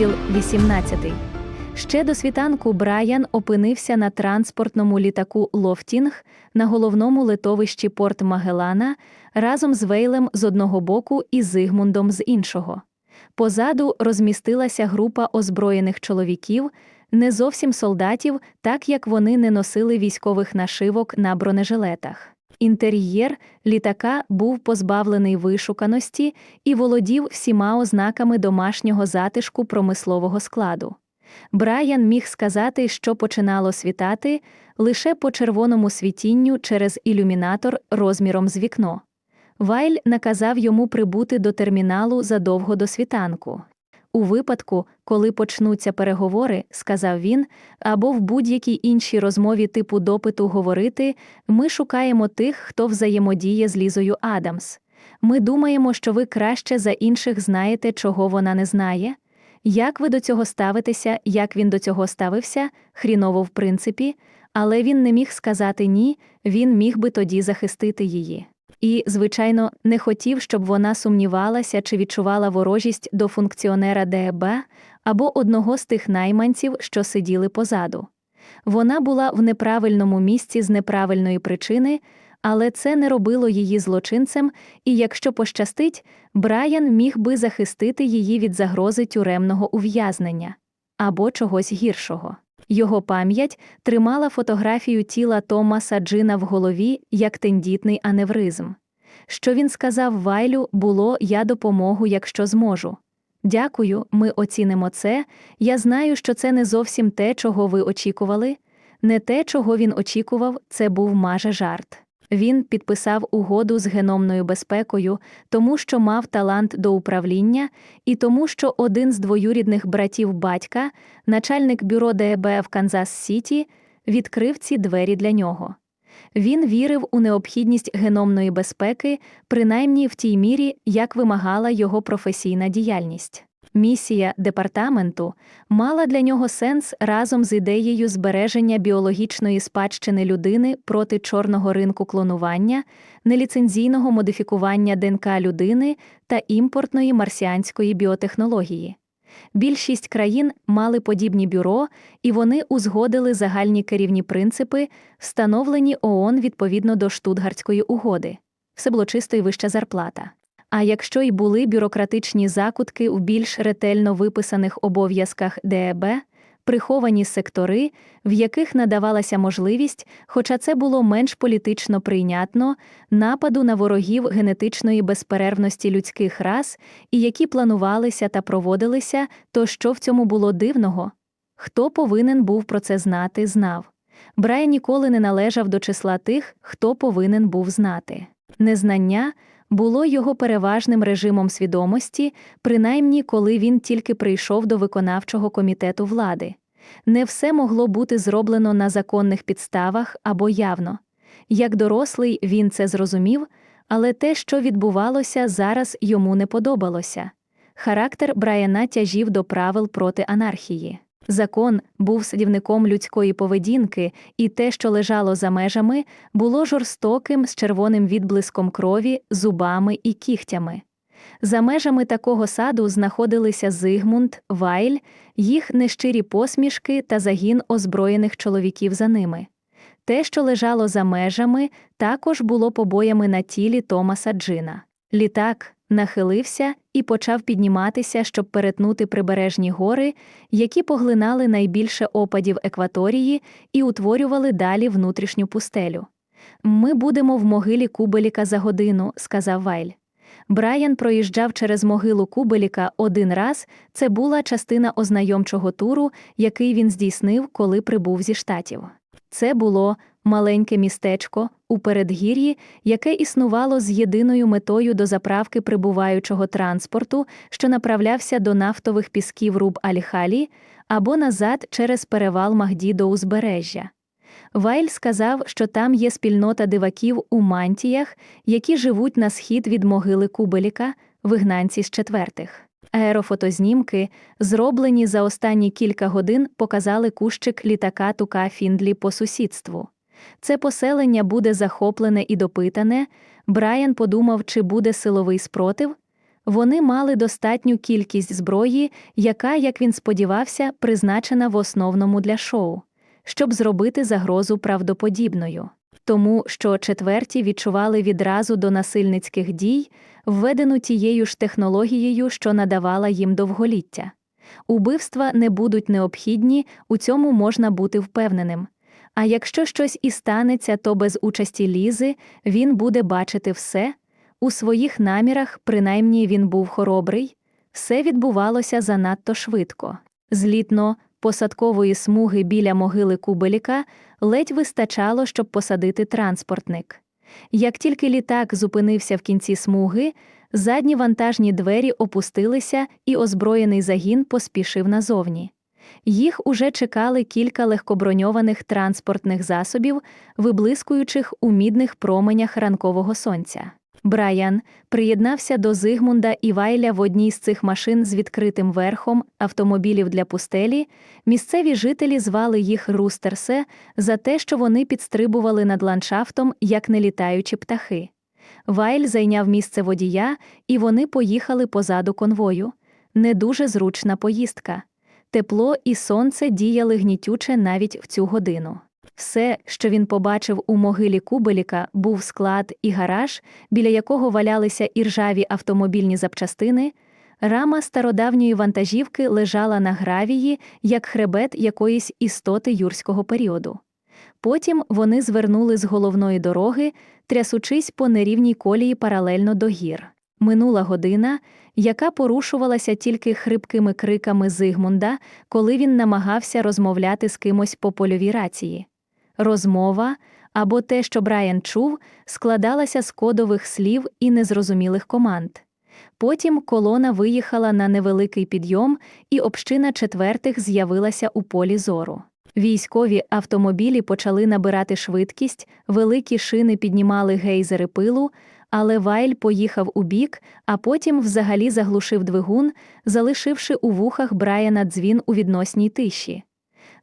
Розділ 18. Ще до світанку Брайан опинився на транспортному літаку Лофтінг на головному литовищі Порт Магелана разом з Вейлем з одного боку і Зигмундом з іншого. Позаду розмістилася група озброєних чоловіків, не зовсім солдатів, так як вони не носили військових нашивок на бронежилетах. Інтер'єр літака був позбавлений вишуканості і володів всіма ознаками домашнього затишку промислового складу. Брайан міг сказати, що починало світати лише по червоному світінню через ілюмінатор розміром з вікно. Вайль наказав йому прибути до терміналу задовго до світанку. У випадку, коли почнуться переговори, сказав він, або в будь-якій іншій розмові типу допиту говорити, ми шукаємо тих, хто взаємодіє з Лізою Адамс. Ми думаємо, що ви краще за інших знаєте, чого вона не знає. Як ви до цього ставитеся, як він до цього ставився, хріново в принципі, але він не міг сказати ні, він міг би тоді захистити її. І, звичайно, не хотів, щоб вона сумнівалася чи відчувала ворожість до функціонера ДЕБ або одного з тих найманців, що сиділи позаду. Вона була в неправильному місці з неправильної причини, але це не робило її злочинцем, і якщо пощастить, Брайан міг би захистити її від загрози тюремного ув'язнення або чогось гіршого. Його пам'ять тримала фотографію тіла Томаса Джина в голові як тендітний аневризм. Що він сказав Вайлю, було я допомогу, якщо зможу. Дякую, ми оцінимо це. Я знаю, що це не зовсім те, чого ви очікували. Не те, чого він очікував, це був майже жарт. Він підписав угоду з геномною безпекою, тому що мав талант до управління, і тому, що один з двоюрідних братів батька, начальник бюро ДЕБ в Канзас Сіті, відкрив ці двері для нього. Він вірив у необхідність геномної безпеки, принаймні в тій мірі, як вимагала його професійна діяльність. Місія департаменту мала для нього сенс разом з ідеєю збереження біологічної спадщини людини проти чорного ринку клонування, неліцензійного модифікування ДНК людини та імпортної марсіанської біотехнології. Більшість країн мали подібні бюро, і вони узгодили загальні керівні принципи, встановлені ООН відповідно до Штутгартської угоди. Все було чисто і вища зарплата. А якщо й були бюрократичні закутки у більш ретельно виписаних обов'язках ДЕБ, приховані сектори, в яких надавалася можливість, хоча це було менш політично прийнятно, нападу на ворогів генетичної безперервності людських рас, і які планувалися та проводилися, то що в цьому було дивного? Хто повинен був про це знати, знав. Брай ніколи не належав до числа тих, хто повинен був знати. Незнання було його переважним режимом свідомості, принаймні коли він тільки прийшов до виконавчого комітету влади. Не все могло бути зроблено на законних підставах або явно. Як дорослий він це зрозумів, але те, що відбувалося, зараз йому не подобалося. Характер Брайана тяжів до правил проти анархії. Закон був садівником людської поведінки, і те, що лежало за межами, було жорстоким з червоним відблиском крові, зубами і кігтями. За межами такого саду знаходилися Зигмунд, Вайль, їх нещирі посмішки та загін озброєних чоловіків за ними. Те, що лежало за межами, також було побоями на тілі Томаса Джина. Літак нахилився і почав підніматися, щоб перетнути прибережні гори, які поглинали найбільше опадів екваторії і утворювали далі внутрішню пустелю. Ми будемо в могилі Кубеліка за годину, сказав Вайль. Брайан проїжджав через могилу Кубеліка один раз, це була частина ознайомчого туру, який він здійснив, коли прибув зі штатів. Це було маленьке містечко у передгір'ї, яке існувало з єдиною метою до заправки прибуваючого транспорту, що направлявся до нафтових пісків Руб Аль-Халі або назад через перевал Магді до узбережжя. Вайль сказав, що там є спільнота диваків у мантіях, які живуть на схід від могили Кубеліка, вигнанці з четвертих. Аерофотознімки, зроблені за останні кілька годин, показали кущик літака Тука Фіндлі по сусідству. Це поселення буде захоплене і допитане. Брайан подумав, чи буде силовий спротив. Вони мали достатню кількість зброї, яка, як він сподівався, призначена в основному для шоу, щоб зробити загрозу правдоподібною. Тому що четверті відчували відразу до насильницьких дій, введену тією ж технологією, що надавала їм довголіття. Убивства не будуть необхідні, у цьому можна бути впевненим. А якщо щось і станеться, то без участі Лізи він буде бачити все. У своїх намірах, принаймні, він був хоробрий, все відбувалося занадто швидко. Злітно, посадкової смуги біля могили Кубеліка ледь вистачало, щоб посадити транспортник. Як тільки літак зупинився в кінці смуги, задні вантажні двері опустилися, і озброєний загін поспішив назовні. Їх уже чекали кілька легкоброньованих транспортних засобів, виблискуючих у мідних променях ранкового сонця. Брайан приєднався до Зигмунда і Вайля в одній з цих машин з відкритим верхом автомобілів для пустелі. Місцеві жителі звали їх Рустерсе за те, що вони підстрибували над ландшафтом, як нелітаючі птахи. Вайль зайняв місце водія, і вони поїхали позаду конвою. Не дуже зручна поїздка. Тепло і сонце діяли гнітюче навіть в цю годину. Все, що він побачив у могилі Кубеліка, був склад і гараж, біля якого валялися іржаві автомобільні запчастини. Рама стародавньої вантажівки лежала на гравії, як хребет якоїсь істоти юрського періоду. Потім вони звернули з головної дороги, трясучись по нерівній колії паралельно до гір. Минула година, яка порушувалася тільки хрипкими криками Зигмунда, коли він намагався розмовляти з кимось по польовій рації. Розмова або те, що Брайан чув, складалася з кодових слів і незрозумілих команд. Потім колона виїхала на невеликий підйом, і община четвертих з'явилася у полі зору. Військові автомобілі почали набирати швидкість, великі шини піднімали гейзери пилу, але Вайль поїхав у бік, а потім взагалі заглушив двигун, залишивши у вухах Брайана дзвін у відносній тиші.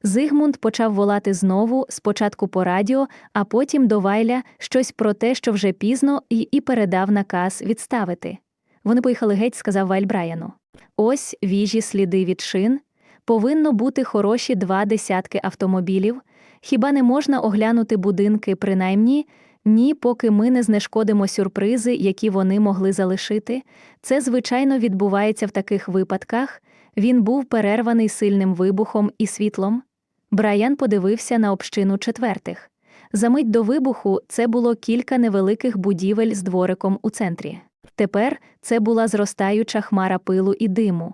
Зигмунд почав волати знову, спочатку по радіо, а потім до Вайля щось про те, що вже пізно, і, і передав наказ відставити. Вони поїхали геть, сказав Вайль Брайану. Ось віжі сліди від шин. Повинно бути хороші два десятки автомобілів. Хіба не можна оглянути будинки, принаймні? Ні, поки ми не знешкодимо сюрпризи, які вони могли залишити. Це, звичайно, відбувається в таких випадках. Він був перерваний сильним вибухом і світлом. Брайан подивився на общину четвертих. Замить до вибуху це було кілька невеликих будівель з двориком у центрі. Тепер це була зростаюча хмара пилу і диму.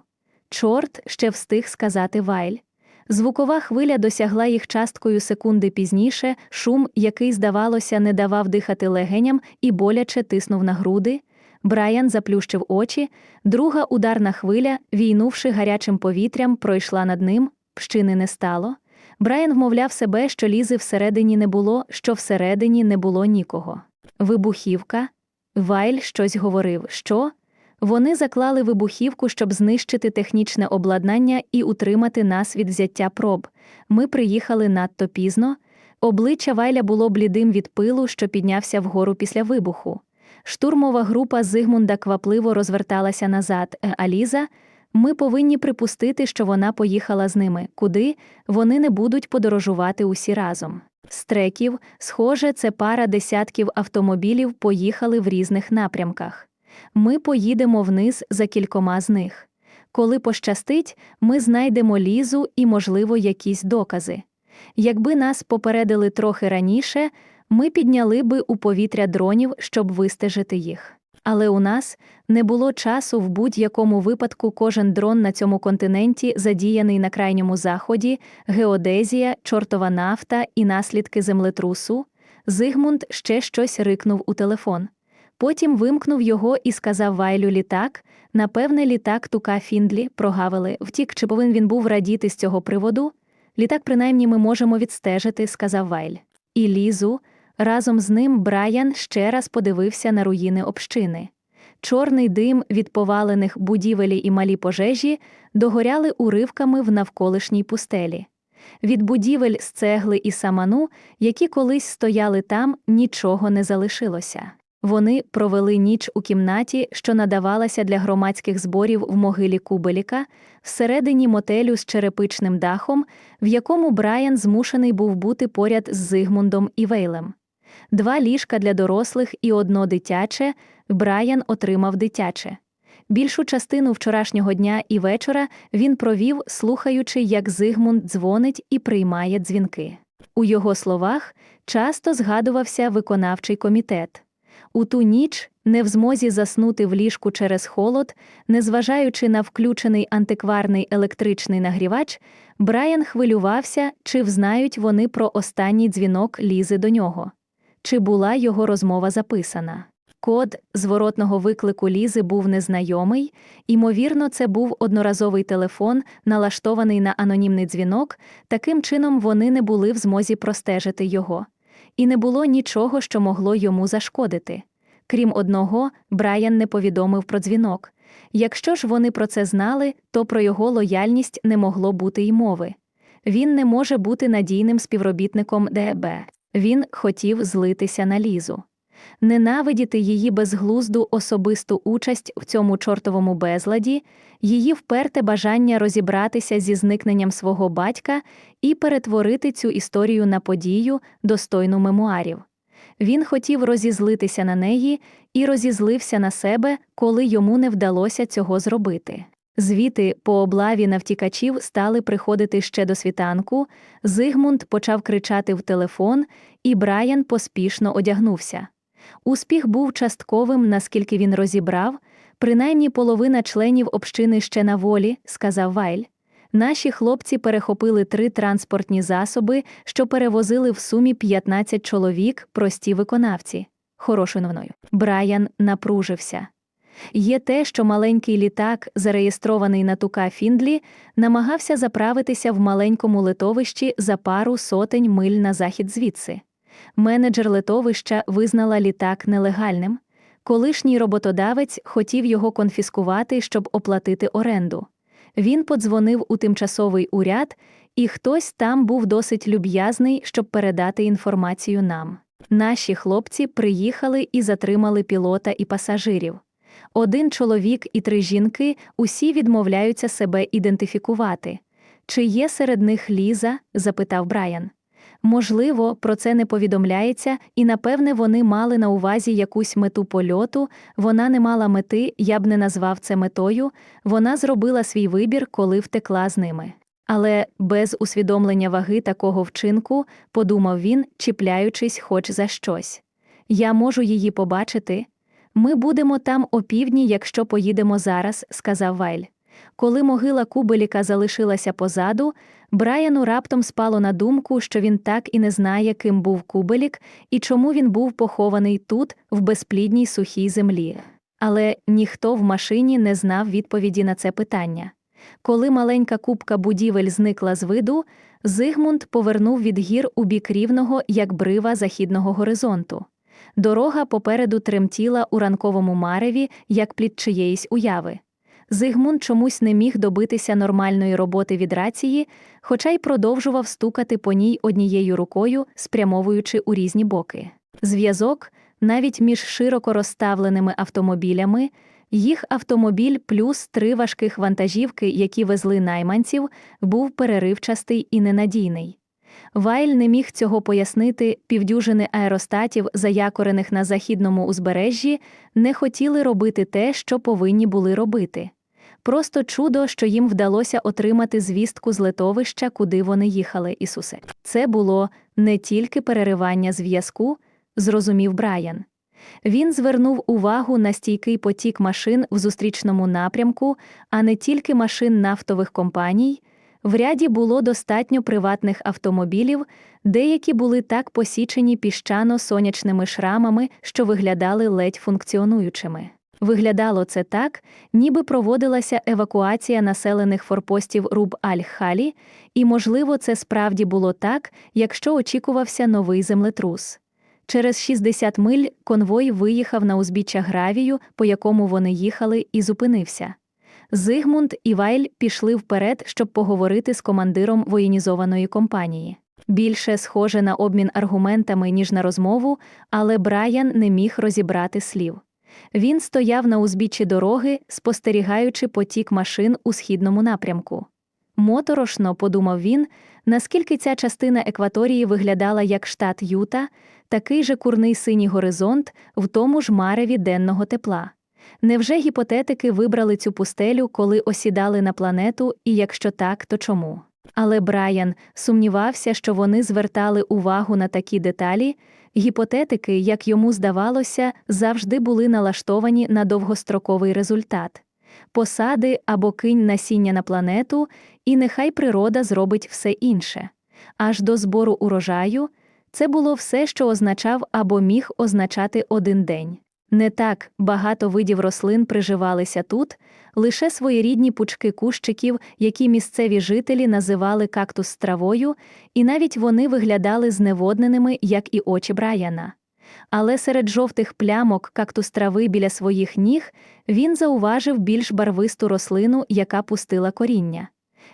Чорт ще встиг сказати Вайль. Звукова хвиля досягла їх часткою секунди пізніше, шум, який, здавалося, не давав дихати легеням і боляче тиснув на груди. Брайан заплющив очі, друга ударна хвиля, війнувши гарячим повітрям, пройшла над ним, пщини не стало. Брайан вмовляв себе, що лізи всередині не було, що всередині не було нікого. Вибухівка. Вайль щось говорив. Що? Вони заклали вибухівку, щоб знищити технічне обладнання і утримати нас від взяття проб. Ми приїхали надто пізно. Обличчя Вайля було блідим від пилу, що піднявся вгору після вибуху. Штурмова група Зигмунда квапливо розверталася назад, Е, а Ліза ми повинні припустити, що вона поїхала з ними, куди вони не будуть подорожувати усі разом. З треків, схоже, це пара десятків автомобілів поїхали в різних напрямках. Ми поїдемо вниз за кількома з них. Коли пощастить, ми знайдемо лізу і, можливо, якісь докази. Якби нас попередили трохи раніше, ми підняли би у повітря дронів, щоб вистежити їх. Але у нас не було часу в будь-якому випадку кожен дрон на цьому континенті, задіяний на крайньому заході, геодезія, чортова нафта і наслідки землетрусу. Зигмунд ще щось рикнув у телефон. Потім вимкнув його і сказав Вайлю літак. Напевне, літак тука Фіндлі прогавили. Втік, чи повинен він був радіти з цього приводу? Літак, принаймні, ми можемо відстежити, сказав Вайль. І лізу. Разом з ним Брайан ще раз подивився на руїни общини. Чорний дим від повалених будівелі і малі пожежі догоряли уривками в навколишній пустелі. Від будівель з цегли і саману, які колись стояли там, нічого не залишилося. Вони провели ніч у кімнаті, що надавалася для громадських зборів в могилі Кубеліка, всередині мотелю з черепичним дахом, в якому Брайан змушений був бути поряд з Зигмундом і Вейлем. Два ліжка для дорослих і одно дитяче, Брайан отримав дитяче. Більшу частину вчорашнього дня і вечора він провів, слухаючи, як Зигмунд дзвонить і приймає дзвінки. У його словах часто згадувався виконавчий комітет. У ту ніч, не в змозі заснути в ліжку через холод, незважаючи на включений антикварний електричний нагрівач, Брайан хвилювався, чи взнають вони про останній дзвінок лізи до нього. Чи була його розмова записана? Код зворотного виклику Лізи був незнайомий, ймовірно, це був одноразовий телефон, налаштований на анонімний дзвінок, таким чином вони не були в змозі простежити його. І не було нічого, що могло йому зашкодити. Крім одного, Брайан не повідомив про дзвінок. Якщо ж вони про це знали, то про його лояльність не могло бути й мови. Він не може бути надійним співробітником ДБ. Він хотів злитися на лізу ненавидіти її безглузду особисту участь в цьому чортовому безладі, її вперте бажання розібратися зі зникненням свого батька і перетворити цю історію на подію, достойну мемуарів. Він хотів розізлитися на неї і розізлився на себе, коли йому не вдалося цього зробити. Звіти по облаві на втікачів стали приходити ще до світанку, Зигмунд почав кричати в телефон, і Брайан поспішно одягнувся. Успіх був частковим, наскільки він розібрав, принаймні половина членів общини ще на волі, сказав Вайль. Наші хлопці перехопили три транспортні засоби, що перевозили в сумі 15 чоловік, прості виконавці. Хорошою новиною. Брайан напружився. Є те, що маленький літак, зареєстрований на тука Фіндлі, намагався заправитися в маленькому литовищі за пару сотень миль на захід звідси. Менеджер литовища визнала літак нелегальним. Колишній роботодавець хотів його конфіскувати, щоб оплатити оренду. Він подзвонив у тимчасовий уряд, і хтось там був досить люб'язний, щоб передати інформацію нам. Наші хлопці приїхали і затримали пілота і пасажирів. Один чоловік і три жінки усі відмовляються себе ідентифікувати. Чи є серед них Ліза? запитав Брайан. Можливо, про це не повідомляється, і напевне вони мали на увазі якусь мету польоту, вона не мала мети, я б не назвав це метою, вона зробила свій вибір, коли втекла з ними. Але без усвідомлення ваги такого вчинку, подумав він, чіпляючись хоч за щось. Я можу її побачити. Ми будемо там опівдні, якщо поїдемо зараз, сказав Вайль. Коли могила Кубеліка залишилася позаду, Брайану раптом спало на думку, що він так і не знає, ким був Кубелік і чому він був похований тут, в безплідній сухій землі. Але ніхто в машині не знав відповіді на це питання. Коли маленька кубка будівель зникла з виду, Зигмунд повернув від гір у бік рівного, як брива західного горизонту. Дорога попереду тремтіла у ранковому мареві, як плід чиєїсь уяви. Зигмунд чомусь не міг добитися нормальної роботи від рації, хоча й продовжував стукати по ній однією рукою, спрямовуючи у різні боки. Зв'язок, навіть між широко розставленими автомобілями, їх автомобіль плюс три важких вантажівки, які везли найманців, був переривчастий і ненадійний. Вайль не міг цього пояснити, півдюжини аеростатів, заякорених на західному узбережжі, не хотіли робити те, що повинні були робити. Просто чудо, що їм вдалося отримати звістку з литовища, куди вони їхали, Ісусе. Це було не тільки переривання зв'язку, зрозумів Брайан. Він звернув увагу на стійкий потік машин в зустрічному напрямку, а не тільки машин нафтових компаній. В ряді було достатньо приватних автомобілів, деякі були так посічені піщано-сонячними шрамами, що виглядали ледь функціонуючими. Виглядало це так, ніби проводилася евакуація населених форпостів Руб Аль-Халі, і, можливо, це справді було так, якщо очікувався новий землетрус. Через 60 миль конвой виїхав на узбіччя гравію, по якому вони їхали, і зупинився. Зигмунд і Вайль пішли вперед, щоб поговорити з командиром воєнізованої компанії. Більше схоже на обмін аргументами, ніж на розмову, але Брайан не міг розібрати слів. Він стояв на узбіччі дороги, спостерігаючи потік машин у східному напрямку. Моторошно, подумав він, наскільки ця частина екваторії виглядала як штат Юта, такий же курний синій горизонт в тому ж мареві денного тепла. Невже гіпотетики вибрали цю пустелю, коли осідали на планету, і якщо так, то чому? Але Брайан сумнівався, що вони звертали увагу на такі деталі. Гіпотетики, як йому здавалося, завжди були налаштовані на довгостроковий результат посади або кинь насіння на планету, і нехай природа зробить все інше. Аж до збору урожаю це було все, що означав або міг означати один день. Не так багато видів рослин приживалися тут, лише своєрідні пучки кущиків, які місцеві жителі називали кактус травою, і навіть вони виглядали зневодненими, як і очі Брайана. Але серед жовтих плямок кактус трави біля своїх ніг він зауважив більш барвисту рослину, яка пустила коріння.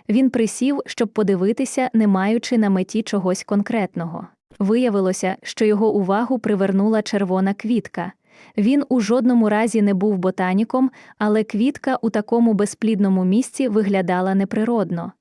Він присів, щоб подивитися, не маючи на меті чогось конкретного. Виявилося, що його увагу привернула червона квітка. Він у жодному разі не був ботаніком, але квітка у такому безплідному місці виглядала неприродно.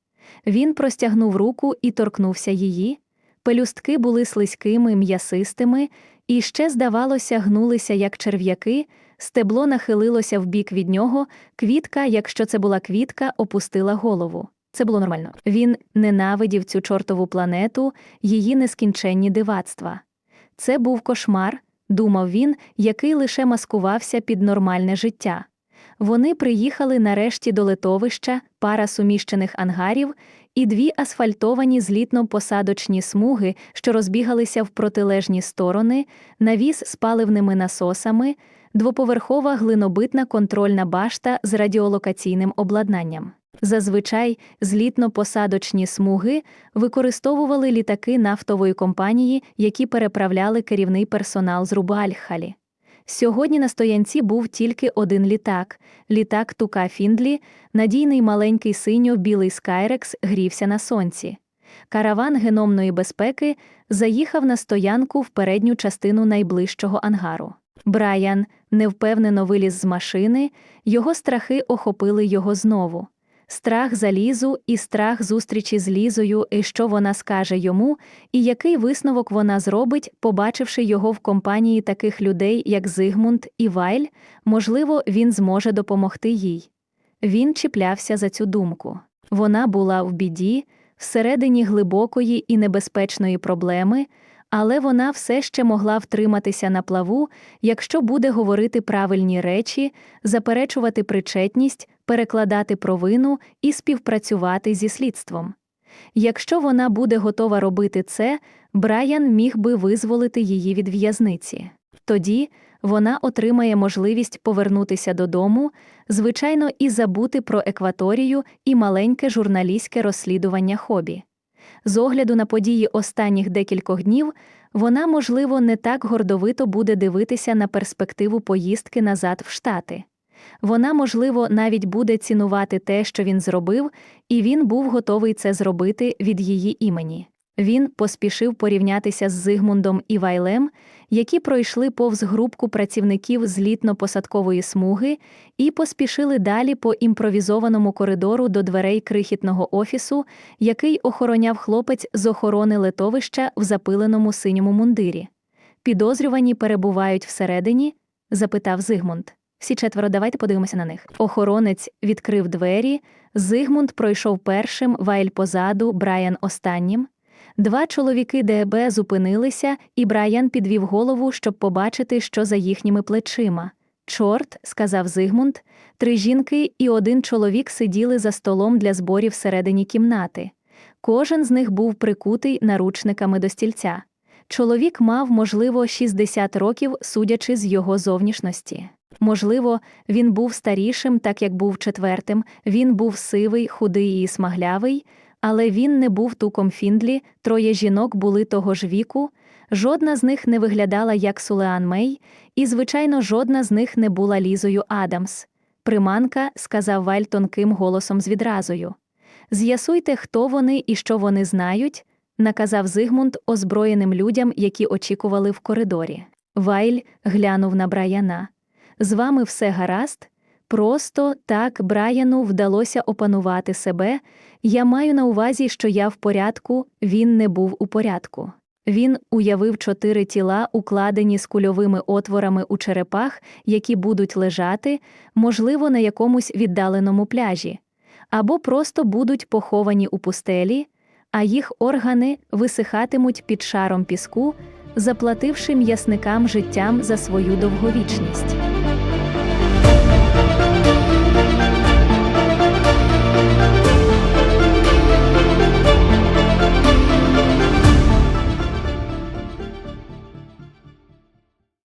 Він простягнув руку і торкнувся її. Пелюстки були слизькими, м'ясистими, і ще, здавалося, гнулися, як черв'яки, стебло нахилилося вбік від нього, квітка, якщо це була квітка, опустила голову. Це було нормально. Він ненавидів цю чортову планету, її нескінченні дивацтва. Це був кошмар, думав він, який лише маскувався під нормальне життя. Вони приїхали нарешті до литовища, пара суміщених ангарів і дві асфальтовані злітно-посадочні смуги, що розбігалися в протилежні сторони, навіс з паливними насосами, двоповерхова глинобитна контрольна башта з радіолокаційним обладнанням. Зазвичай злітно-посадочні смуги використовували літаки нафтової компанії, які переправляли керівний персонал з Рубальхалі. Сьогодні на стоянці був тільки один літак літак Тука Фіндлі, надійний маленький синьо-білий Скайрекс грівся на сонці. Караван геномної безпеки заїхав на стоянку в передню частину найближчого ангару. Брайан невпевнено виліз з машини, його страхи охопили його знову страх за лізу і страх зустрічі з лізою, і що вона скаже йому, і який висновок вона зробить, побачивши його в компанії таких людей, як Зигмунд і Вайль, можливо, він зможе допомогти їй. Він чіплявся за цю думку. Вона була в біді, всередині глибокої і небезпечної проблеми, але вона все ще могла втриматися на плаву, якщо буде говорити правильні речі, заперечувати причетність, перекладати провину і співпрацювати зі слідством. Якщо вона буде готова робити це, Брайан міг би визволити її від в'язниці. Тоді вона отримає можливість повернутися додому, звичайно, і забути про екваторію і маленьке журналістське розслідування хобі. З огляду на події останніх декількох днів, вона, можливо, не так гордовито буде дивитися на перспективу поїздки назад в Штати. Вона, можливо, навіть буде цінувати те, що він зробив, і він був готовий це зробити від її імені. Він поспішив порівнятися з Зигмундом і Вайлем, які пройшли повз групку працівників з літно-посадкової смуги, і поспішили далі по імпровізованому коридору до дверей крихітного офісу, який охороняв хлопець з охорони летовища в запиленому синьому мундирі. Підозрювані перебувають всередині? запитав Зигмунд. Всі четверо, давайте подивимося на них. Охоронець відкрив двері, Зигмунд пройшов першим, Вайль позаду, Брайан останнім. Два чоловіки ДБ зупинилися, і Брайан підвів голову, щоб побачити, що за їхніми плечима. Чорт, сказав Зигмунд, три жінки і один чоловік сиділи за столом для зборів всередині кімнати. Кожен з них був прикутий наручниками до стільця. Чоловік мав, можливо, 60 років, судячи з його зовнішності. Можливо, він був старішим, так як був четвертим, він був сивий, худий і смаглявий, але він не був туком Фіндлі, троє жінок були того ж віку, жодна з них не виглядала як Сулеан Мей, і, звичайно, жодна з них не була Лізою Адамс. Приманка, сказав Валь тонким голосом з відразою. З'ясуйте, хто вони і що вони знають. наказав Зигмунд озброєним людям, які очікували в коридорі. Вайль глянув на Брайана. З вами все гаразд? Просто так Брайану вдалося опанувати себе. Я маю на увазі, що я в порядку, він не був у порядку. Він уявив чотири тіла, укладені з кульовими отворами у черепах, які будуть лежати, можливо, на якомусь віддаленому пляжі, або просто будуть поховані у пустелі, а їх органи висихатимуть під шаром піску, заплативши м'ясникам життям за свою довговічність.